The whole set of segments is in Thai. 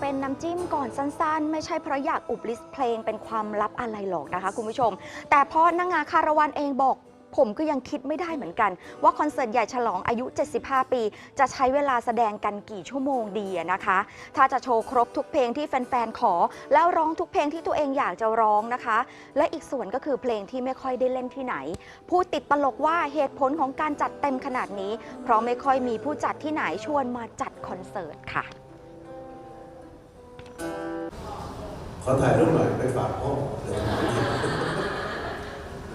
เป็นน้ำจิ้มก่อนสั้นๆ ไม่ใช่เพราะอยากอุบลิสต์เพลงเป็นความลับอะไรหรอกนะคะคุณผู้ชม แต่เพราะนางงาคารวันเองบอกผมก็ยังคิดไม่ได้เหมือนกัน ว่าคอนเสิร์ตใหญ่ฉลองอายุ 75 ปี จะใช้เวลาแสดงกันกี่ชั่วโมงดีนะคะ ถ้าจะโชว์ครบทุกเพลงที่แฟนๆ ขอ แล้วร้องทุกเพลงที่ตัวเองอยากจะร้องนะคะ และอีกส่วนก็คือเพลงที่ไม่ค่อยได้เล่นที่ไหนพูดติดตลกว่าเหตุผลของการจัดเต็มขนาดนี้ เพราะไม่ค่อยมีผู้จัดที่ไหนชวนมาจัดคอนเสิร์ตค่ะ ขอถ่ายรูปหน่อยไปฝากพ่อเดี๋ยว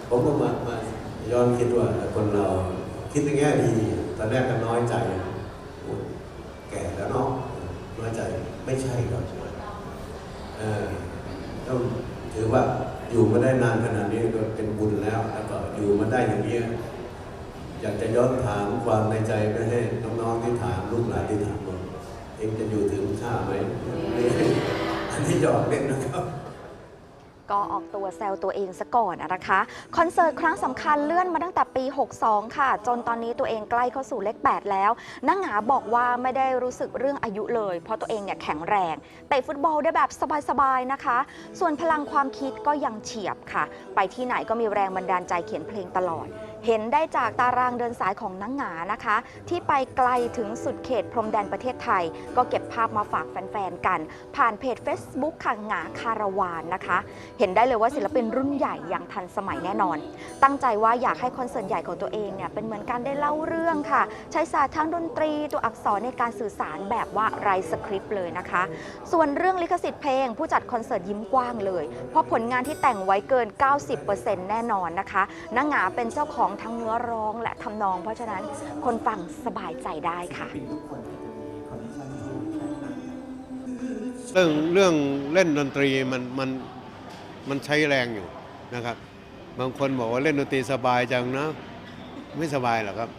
ผมก็มามาย้อนคิดว่าคนเราคิดในแง่ดีตอนแรกก็น้อยใจแก่แล้วเนาะน้อยใจไม่ใช่ครับเออต้องถือว่าอยู่มาได้นานขนาดนี้ก็เป็นบุญแล้วแล้วก็อยู่มาได้อย่างนี้อยากจะย้อนถามความในใจไปให้น้องๆที่ถามลูกหลานที่ถามว่าเองจะอยู่ถึงข้าไหมันนี้หยอกเล่นนะครับ ก็ออกตัวแซวตัวเองซะก่อนอะนะคะ คอนเสิร์ตครั้งสำคัญเลื่อนมาตั้งแต่ปี 62 ค่ะ จนตอนนี้ตัวเองใกล้เข้าสู่เลข 8 แล้วนางหงาบอกว่าไม่ได้รู้สึกเรื่องอายุเลย เพราะตัวเองเนี่ยแข็งแรงเตะฟุตบอลได้แบบสบายๆนะคะ ส่วนพลังความคิดก็ยังเฉียบค่ะ ไปที่ไหนก็มีแรงบันดาลใจเขียนเพลงตลอด เห็นได้จากตารางเดินสายของนางหงานะคะ ที่ไปไกลถึงสุดเขตพรมแดนประเทศไทย ก็เก็บภาพมาฝากแฟนๆกัน ผ่านเพจ Facebook ค่ะหงาคาราวานนะคะ เห็นได้เลยว่าศิลปินรุ่นใหญ่อย่างทันสมัยแน่นอน ตั้งใจว่าอยากให้คอนเสิร์ตใหญ่ของตัวเองเนี่ยเป็นเหมือนการได้เล่าเรื่องค่ะ ใช้ศาสตร์ทางดนตรีตัวอักษรในการสื่อสารแบบว่าไรสคริปต์เลยนะคะ ส่วนเรื่องลิขสิทธิ์เพลง ผู้จัดคอนเสิร์ตยิ้มกว้างเลย เพราะผลงานที่แต่งไว้เกิน 90%แน่นอนนะคะนางหงาเป็นเจ้าของทั้งเนื้อร้องและทำนอง เพราะฉะนั้นคนฟังสบายใจได้ค่ะเรื่องเรื่องเล่นดนตรีมันมันมันใช้แรงอยู่นะครับ บางคนบอกว่าเล่นดนตรีสบายจังนะ ไม่สบายหรอกครับ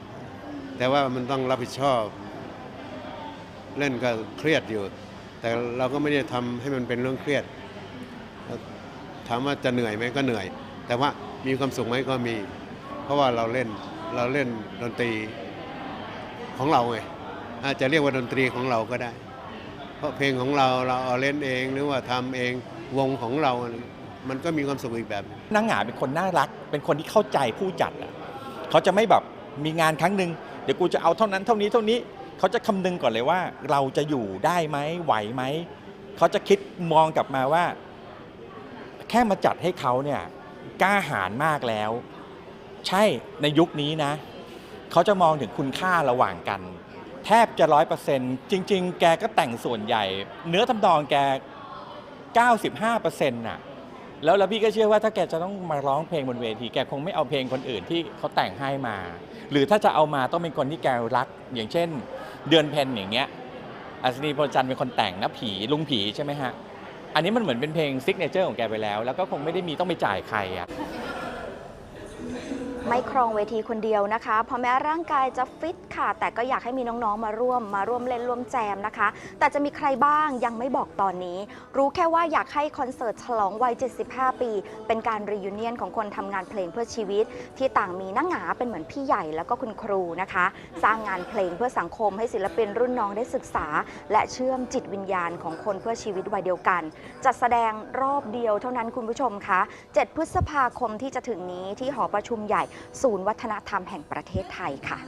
แต่ว่ามันต้องรับผิดชอบ เล่นก็เครียดอยู่ แต่เราก็ไม่ได้ทำให้มันเป็นเรื่องเครียดถามว่าจะเหนื่อยไหมก็เหนื่อย แต่ว่ามีความสุขไหมก็มี เพราะว่าเราเล่นเราเล่นดนตรีของเราไงอาจจะเรียกว่าดนตรีของเราก็ได้ เพราะเพลงของเราเราเอาเล่นเองหรือว่าทำเองวงของเรา มันก็มีความสุขอีกแบบนึ่งนางหงาเป็นคนน่ารัก เป็นคนที่เข้าใจผู้จัดอะเขาจะไม่แบบมีงานครั้งหนึ่งเดี๋ยวกูจะเอาเท่านั้นเท่านี้เท่านี้เขาจะคำนึงก่อนเลยว่า เราจะอยู่ได้ไหมไหวไหมเขาจะคิดมองกลับมาว่า แค่มาจัดให้เขาเนี่ยกล้าหาญมากแล้ว ใช่ในยุคนี้นะ เขาจะมองถึงคุณค่าระหว่างกัน แทบจะร้อยเปอร์เซ็นต์จริง ๆ แกก็แต่งส่วนใหญ่ เนื้อทำนองแก 95เปอร์เซ็นต์น่ะแล้วแล้วพี่ก็เชื่อว่าถ้าแกจะต้องมาร้องเพลงบนเวที แกคงไม่เอาเพลงคนอื่นที่เขาแต่งให้มา หรือถ้าจะเอามาต้องเป็นคนที่แกรัก อย่างเช่น เดือนเพนอย่างเงี้ยอัศนีพลจันทร์เป็นคนแต่งนะผีลุงผีใช่ไหมฮะ อันนี้มันเหมือนเป็นเพลงซิกเนเจอร์ของแกไปแล้ว แล้วก็คงไม่ได้มีต้องไปจ่ายใครอะ ไม่ครองเวทีคนเดียวนะคะเพราะแม้ร่างกายจะฟิตค่ะ แต่ก็อยากให้มีน้องๆมาร่วม มาร่วมเล่นร่วมแจมนะคะ แต่จะมีใครบ้างยังไม่บอกตอนนี้ รู้แค่ว่าอยากให้คอนเสิร์ตฉลองวัย 75 ปี เป็นการรียูเนียนของคนทำงานเพลงเพื่อชีวิต ที่ต่างมีนักหงาเป็นเหมือนพี่ใหญ่แล้วก็คุณครูนะคะ สร้างงานเพลงเพื่อสังคมให้ศิลปินรุ่นน้องได้ศึกษา และเชื่อมจิตวิญญาณของคนเพื่อชีวิตวัยเดียวกัน จัดแสดงรอบเดียวเท่านั้นคุณผู้ชมคะ 7 พฤษภาคมที่จะถึงนี้ที่หอประชุมใหญ่ศูนย์วัฒนธรรมแห่งประเทศไทยค่ะ